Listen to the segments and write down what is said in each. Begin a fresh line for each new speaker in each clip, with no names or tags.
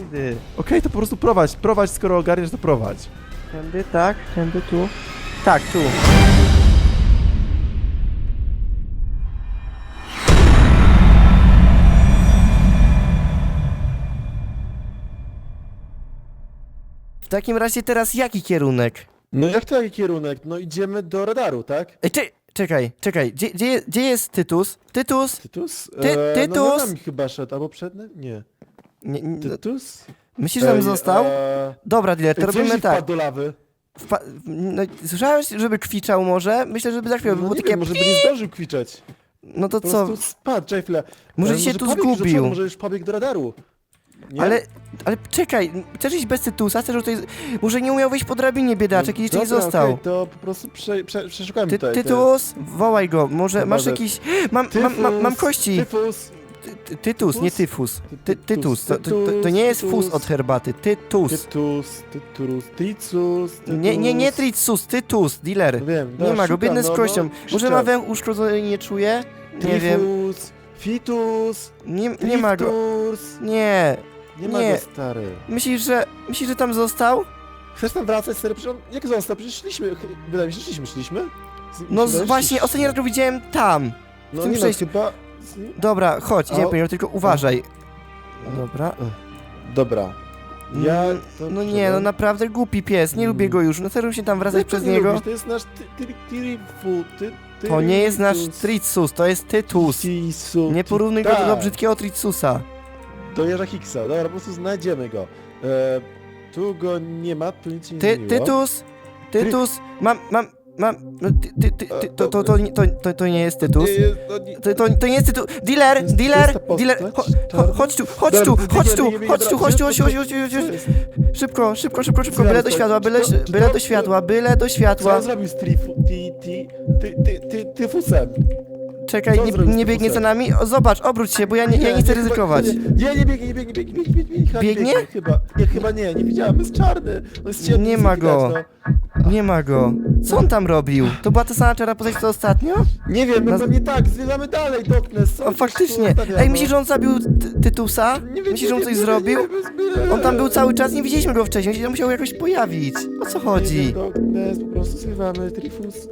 Tędy. Okej, to po prostu prowadź, prowadź, skoro ogarniesz, to prowadź.
Tędy, tak, tędy tu. Tak, tu. W takim razie teraz jaki kierunek?
No jak to jaki kierunek? No idziemy do radaru, tak?
Ej, ty, czekaj, czekaj, gdzie, gdzie, je- gdzie jest Tytus? Tytus?
Tytus?
Ty-
No
Tytus?
za nami chyba szedł, albo przed nim? Nie.
Nie, nie,
Tytus?
myślisz, że tam został?
e,
Dobra, dealer, to robimy tak.
do lawy?
Wpa- no, słyszałeś, żeby kwiczał może? Myślę, żeby za chwilę
No
było
nie
takie...
wiem, może by nie zdążył kwiczeć.
No to
Po
co?
prostu spadł, czekaj chwilę.
Może
E,
się tu
pobiegł do
zgubił.
przodu, Może już pobiegł do radaru. Nie?
Ale, ale czekaj, chcesz iść bez Tytusa? Chcesz tutaj... Może nie umiał wyjść po drabinie, biedaczek, i jeszcze nie
No Dobra,
został.
okej, to po prostu prze, prze, przeszukajmy
Ty,
tutaj.
tytus, wołaj go, może
Chyba,
masz
że-
jakiś... Mam, mam, mam, mam
Tyfus,
kości.
Tyfus.
Ty- ty- Tytus, nie tyfus. Ty,
Ty-
tytus, to, to, nie jest fus od herbaty, tytus.
Tytus, tytus, tycus,
Nie, nie, nie
tytus.
tritsus, tytus, dealer.
No
Nie ma go,
szukam,
biedny z
no,
kością.
no,
Może ma wę uszkodzony, nie czuje? Nie wiem,
Fitus,
nie, nie ma go. Nie.
Nie ma
Nie.
go, stary.
Myślisz, że, myślisz, że tam został?
Chcesz tam wracać, stary? Przecież on, jak został? Przecież szliśmy, ch- wydaje mi się, że szliśmy, szliśmy? Z-
No
mi się
z,
wydaje,
właśnie, ostatni raz go widziałem tam.
No
tym
nie no,
przejściu.
chyba...
Dobra, chodź, idziemy
O.
tylko uważaj. Dobra.
Dobra. Ja...
Mm,
to
No nie, no naprawdę głupi pies, nie
Mm.
lubię go już. No serio się tam wracać przez niego?
To jest nasz
To nie jest nasz. Tritsus, to jest Tytus. Nie porównuj go do, do
tak.
brzydkiego Tritsusa.
Do Jerza Hicksa. Dobra, po prostu znajdziemy go. E, tu go nie ma, tu nic się nie
Ty,
zmieniło.
Tytus, Tytus, mam, mam, mam, no ty, ty, ty, ty, to, to, to, nie- to, to, to nie jest Tytus.
No
To, to, to nie jest Tytus. Dealer, dealer, dealer, cho,
czarna?
chodź tu, chodź tu, chodź tu, chodź tu, chodź tu, chodź tu, chodź tu, chodź tu,
co
chodź tu. Szybko, szybko, szybko, szybko, byle do światła, byle, byle do światła, byle do
Co
światła.
on zrobił z trifu, ti, ti, ty, ty, ty, tyfusem?
Czekaj,
co
nie, nie biegnie za nami? O, zobacz, obróć się, bo ja nie, ja nie chcę ryzykować.
Nie, nie, nie biegnie, nie biegnie, biegnie, biegnie, biegnie, biegnie, chyba nie
Biegnie?
Chyba, nie, chyba nie, nie widziałem, jest czarny. On jest ciemny,
Nie ma
widać,
go. Nie ma go. Co on tam robił? To była ta sama czarna postać co ostatnio?
Nie wiem, no
Na-
pewnie tak, zwiedzamy dalej, Doknes.
O, faktycznie. Ej, myślisz, że on zabił Ty- Tytusa? Myślisz, że on coś zrobił? On tam był cały czas, nie widzieliśmy go wcześniej, on musiał jakoś pojawić. O co chodzi?
Doknes, po prostu zwiewamy, Trifus.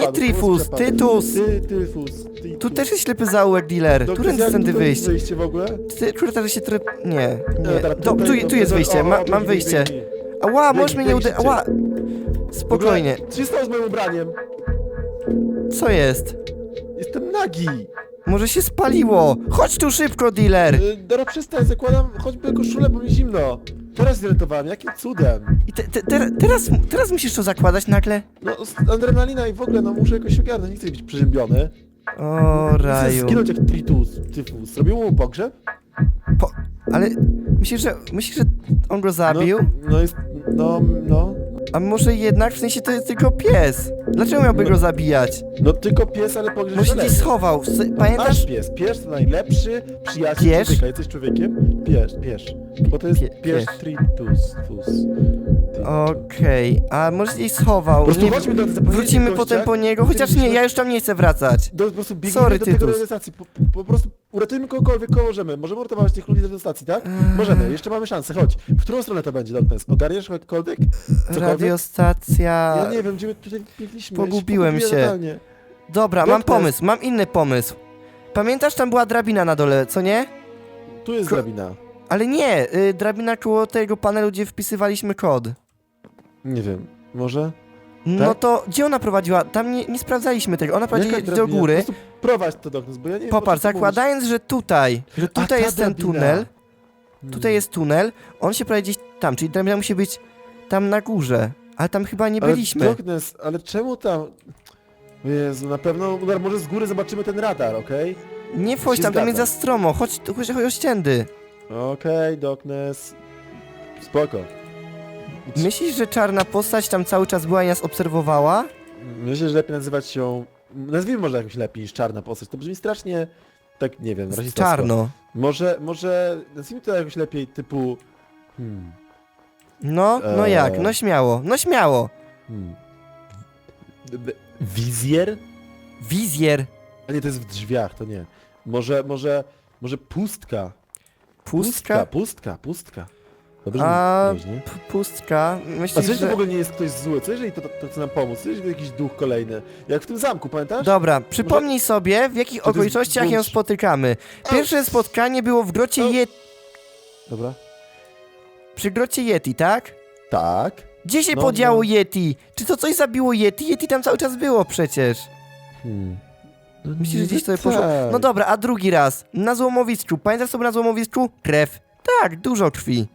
Nie Trifus, Tytus.
Ty, Tyfus. Ty,
Tu też jest ślepy zaułek, dealer.
Doknes,
Którędy
jak tutaj
wyjść?
wyjście w ogóle?
Ty, się tryb... Nie,
No,
nie.
dobra,
Do,
tutaj-
tu, tu jest wyjście,
o,
ma, mam wyjście.
biegnij.
Ała, możesz mnie nie uderzyć. Ała! Spokojnie.
Co się stało z moim ubraniem?
Co jest?
Jestem nagi.
Może się spaliło. Chodź tu szybko, dealer.
Y, Dobra, przestań, zakładam choćby koszulę, bo mi zimno. Teraz zorientowałem, jakim cudem.
I te, te, te, teraz, teraz musisz to zakładać nagle?
No, s- adrenalina i w ogóle, no muszę jakoś ogarnąć, nie chcę być przeziębiony.
O,
Chcę
raju.
zginąć jak Tritus, Tyfus. Zrobił mu pogrzeb?
Po, ale myślisz, że myślisz, że on go zabił?
No, no jest, no, no.
A może jednak, w sensie to jest tylko pies. Dlaczego miałby go zabijać?
No tylko pies, ale pogrzeb
Może gdzieś schował. S- Pamiętasz?
pies. Pies to najlepszy przyjaciel
Pies?
człowieka. Jesteś człowiekiem? Pies, pies. Bo to jest
Pie-
pies
pies.
Tritus, fus.
Okej, a może gdzieś schował.
Po prostu
Nie,
chodźmy do
wrócimy potem po niego, chociaż nie, ja już tam nie chcę wracać.
Do, po prostu biegniemy
Sorry,
do tego
Tytus.
stacji. Po, po prostu uratujmy kogokolwiek, kogo możemy. Możemy uratować tych ludzi do stacji, tak?
Eee.
Możemy, jeszcze mamy szansę, chodź. W którą stronę to będzie, Doknes? Ogarniesz? Cokolwiek?
Radiostacja...
Ja nie wiem, gdzie my tutaj biegliśmy.
Pogubiłem się.
totalnie.
Dobra, mam pomysł, mam inny pomysł. Pamiętasz, tam była drabina na dole, co nie?
Tu jest
Ko-
drabina.
Ale nie, y, drabina koło tego panelu, gdzie wpisywaliśmy kod.
Nie wiem, może?
No
Tak?
to gdzie ona prowadziła? Tam nie, nie sprawdzaliśmy tego. Ona prowadzi
Jaka
do góry.
Po prowadź to, Doknes, bo ja nie
Popatrz, zakładając, że tutaj, że
A,
tutaj
ta
jest ten
drabina.
tunel, tutaj jest tunel, on się prowadzi gdzieś tam, czyli drabina musi być tam na górze. Ale tam chyba nie
Ale
byliśmy.
Doknes, ale czemu tam... Jezu, na pewno, no, może z góry zobaczymy ten radar, okej?
Nie wchodź tam, tam jest za stromo. Chodź, chodź, chodź o ściędy.
Okej, Doknes. Spoko.
Myślisz, że czarna postać tam cały czas była i nas obserwowała?
Myślę, że lepiej nazywać ją... Nazwijmy może jakoś lepiej niż czarna postać. To brzmi strasznie... Tak, nie wiem, rasistowsko.
Czarno.
Może, może... Nazwijmy to jakoś lepiej typu... Hmm...
No, no
Eee.
jak? No śmiało, no śmiało.
hmm. Wizjer?
Wizjer.
A nie, to jest w drzwiach, to nie. Może, może... Może pustka.
Pustka?
pustka, pustka. Dobrze,
A-
nie?
P pustka.
A
Myślisz,
co jeśli
że...
w ogóle nie jest ktoś zły? Co jeżeli to, to, to chce nam pomóc? Co jeżeli to jakiś duch kolejny? Jak w tym zamku, pamiętasz?
Dobra, przypomnij sobie, w jakich
To jest
okolicznościach ją
bunt.
spotykamy. Pierwsze spotkanie było w grocie
O.
Yeti,
Dobra.
przy grocie Yeti, tak?
Tak.
Gdzie się
No,
podziało
no.
Yeti? Czy to coś zabiło Yeti? Yeti tam cały czas było przecież.
Hmm. No
Myślisz, że gdzieś sobie poszło?
tak.
No dobra, a drugi raz. Na złomowisku. Pamiętasz sobie na złomowisku? Krew. Tak, dużo krwi.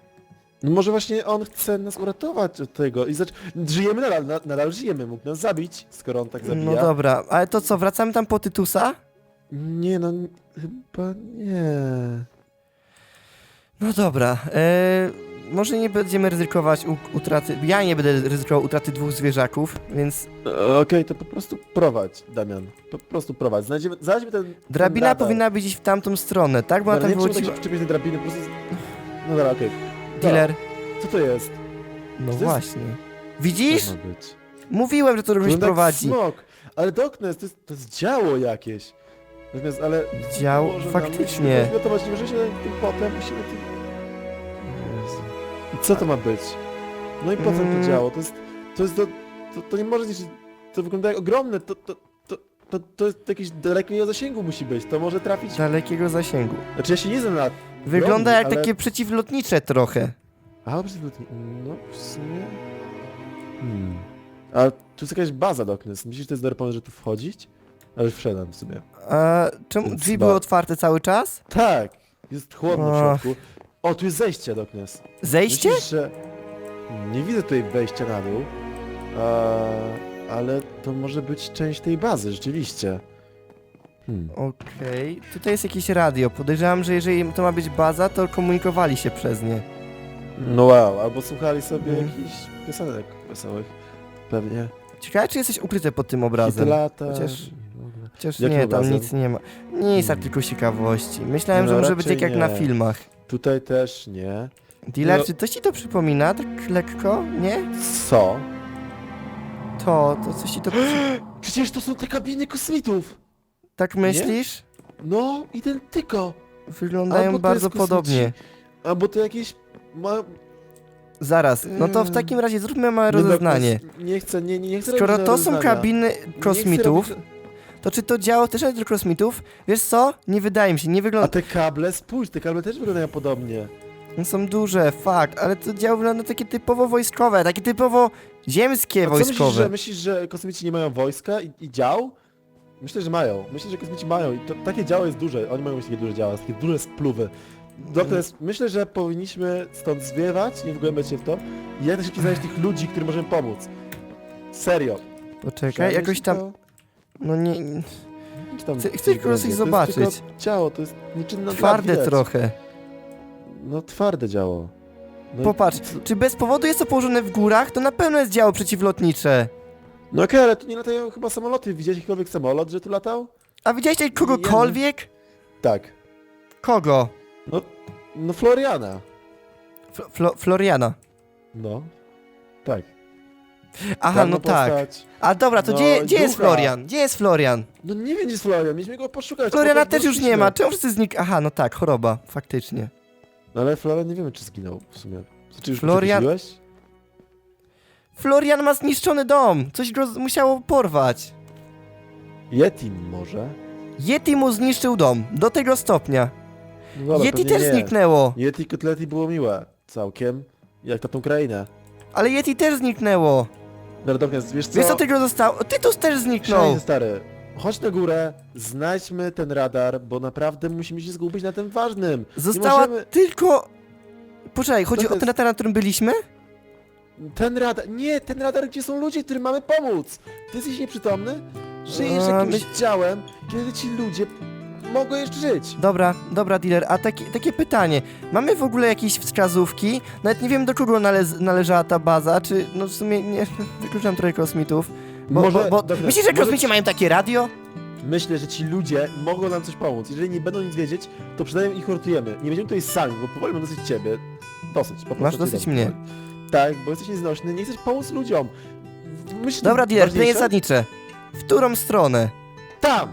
No może właśnie on chce nas uratować od tego i zacz... Żyjemy nadal, na, nadal żyjemy, mógł nas zabić, skoro on tak zabija.
No dobra, ale to co, wracamy tam po Tytusa?
Nie no, n- chyba nie.
No dobra, e, może nie będziemy ryzykować u, utraty, ja nie będę ryzykował utraty dwóch zwierzaków, więc
E, Okej, to po prostu prowadź, Damian. Po prostu prowadź. Znajdziemy, ten
drabina
radar.
powinna być gdzieś w tamtą stronę, tak? Bo ona
Dobra,
tam
nie trzeba tak
wychodziła...
się przyczepić do drabiny, po prostu... No dobra, okej.
Dealer.
Co to jest?
No
to jest-
właśnie.
Co
Widzisz?
to ma być?
Mówiłem, że to również
Wygląda jak
prowadzi.
smok. Ale Doknes, to jest, to jest działo jakieś. Natomiast, ale...
Dział,
Boże,
faktycznie.
Musimy nie możemy się tym potem, musimy tym... Jezu. I co to ma być? No i po co
Mm.
to działo? To jest... To jest... To, to, to nie może być... To wygląda jak ogromne, to... to, to to, to jest jakieś dalekiego zasięgu musi być, to może trafić...
Dalekiego zasięgu.
Znaczy ja się nie znam na...
Wygląda jak
ale-
takie przeciwlotnicze trochę.
A, przeciwlotni... No, w sumie... Hmm. A tu jest jakaś baza Doknes. Myślisz, że to jest dobry pomysł, że tu wchodzić? Ale już wszedłem w sumie.
A czemu
Więc
drzwi
chyba-
były otwarte cały czas?
Tak! Jest chłodno w
Ach.
środku. O, tu jest zejście, Doknes.
Zejście?
Myślisz, że... Nie widzę tutaj wejścia na dół. A, ale to może być część tej bazy, rzeczywiście. Hmm.
Okej, tutaj jest jakieś radio. Podejrzewam, że jeżeli to ma być baza, to komunikowali się przez nie.
No wow, albo słuchali sobie
Mhm.
jakichś piosenek wesołych. Pewnie.
Ciekawe, czy jesteś ukryte pod tym obrazem.
Lata.
Chociaż-. Chociaż
Jakim
nie, tam
obrazem?
nic nie ma. Nic, tak
Hmm.
tylko z ciekawości. Myślałem,
No,
że może być
raczej
tak jak na
nie.
filmach.
Tutaj też nie.
Dealer,
No.
czy coś ci to przypomina? Tak lekko? Nie?
Co?
To, to coś ci to... przy-
Przecież to są te kabiny kosmitów!
Tak myślisz?
No, identyko!
Wyglądają
Albo to
bardzo
jest kosmici,
podobnie.
Albo to jakieś... Ma...
Zaraz, no to w
Eee.
takim razie zróbmy małe
no,
rozeznanie.
Nie chcę, nie, nie, nie chcę
Skoro
robić
to są
rozeznania.
kabiny
Nie chcę
kosmitów,
robić-
to czy to działo też do kosmitów? Wiesz co? Nie wydaje mi się, nie
A
wygląda...
te kable, spójrz, te kable też wyglądają podobnie.
One są duże, fakt, ale to działo wygląda takie typowo wojskowe, takie typowo ziemskie
A co myślisz,
wojskowe.
że, myślisz, że kosmici nie mają wojska i, i dział? Myślę, że mają. Myślę, że kosmici mają i to, takie działo jest duże. Oni mają mieć takie duże działa, takie duże spluwy. Doktor, jest, myślę, że powinniśmy stąd zwiewać, nie wgłębiać się w to i jak najszybciej znaleźć tych ludzi, którym możemy pomóc. Serio.
Poczekaj,
Przejrzyj
jakoś tam...
to.
No nie...
tam
Chcę- tylko
będzie.
coś
To jest tylko ciało, to jest niczym na
Twarde
widać.
trochę.
No twarde działo. No i-
Popatrz, czy bez powodu jest to położone w górach, to na pewno jest działo przeciwlotnicze.
No okej, ale tu nie latają chyba samoloty. Widziałeś jakikolwiek samolot, że tu latał?
A widziałeś tutaj kogokolwiek?
Tak.
Kogo?
No Floriana.
Flo Flo Floriana.
No. Tak.
Aha, no tak.
postać.
A dobra, to
No,
gdzie, gdzie jest
ducha.
Florian? Gdzie jest Florian?
No nie wiem gdzie jest Florian, mieliśmy go poszukać.
Floriana
potem
też już nie ma. Czemu wszyscy znik... Aha, no tak, choroba, faktycznie.
No ale Florian nie wiemy czy zginął w sumie. Czy już
Florian-
przekreśliłeś?
Florian ma zniszczony dom. Coś go z- musiało porwać.
Yeti może?
Yeti mu zniszczył dom. Do tego stopnia.
No dobra,
Yeti
pewnie
też
nie.
zniknęło.
Yeti Kotleti było miłe. Całkiem. Jak na tą krainę.
Ale Yeti też zniknęło.
Dobra, dobra, wiesz co?
Wiesz co tego zostało? Tytus też zniknął.
Szalenie, stary. Chodź na górę, znajdźmy ten radar, bo naprawdę musimy się zgubić na tym ważnym.
Została
możemy-
tylko... Poczekaj, chodzi
To
o
jest-
ten etap, na którym byliśmy?
Ten radar, nie, ten radar, gdzie są ludzie, którym mamy pomóc. Ty jesteś nieprzytomny? Żyjesz
A,
jakimś ciałem, kiedy ci ludzie mogą jeszcze żyć.
Dobra, dobra, dealer, a takie, takie pytanie. Mamy w ogóle jakieś wskazówki? Nawet nie wiem, do kogo nale należała ta baza, czy... No w sumie nie... Wykluczam trochę kosmitów. Bo,
Może-
bo, bo,
dobra,
myślisz, że
może-
kosmici mają takie radio?
Myślę, że ci ludzie mogą nam coś pomóc. Jeżeli nie będą nic wiedzieć, to przynajmniej ich urtujemy. Nie będziemy tutaj sami, bo powoli mam dosyć ciebie. Dosyć, po prostu.
Dosyć mnie.
powoli. Tak, bo jesteś nieznośny, nie chcesz pomóc ludziom. Myśl,
Dobra, dealer, pytanie
ważniejsze?
zasadnicze. W którą stronę?
Tam!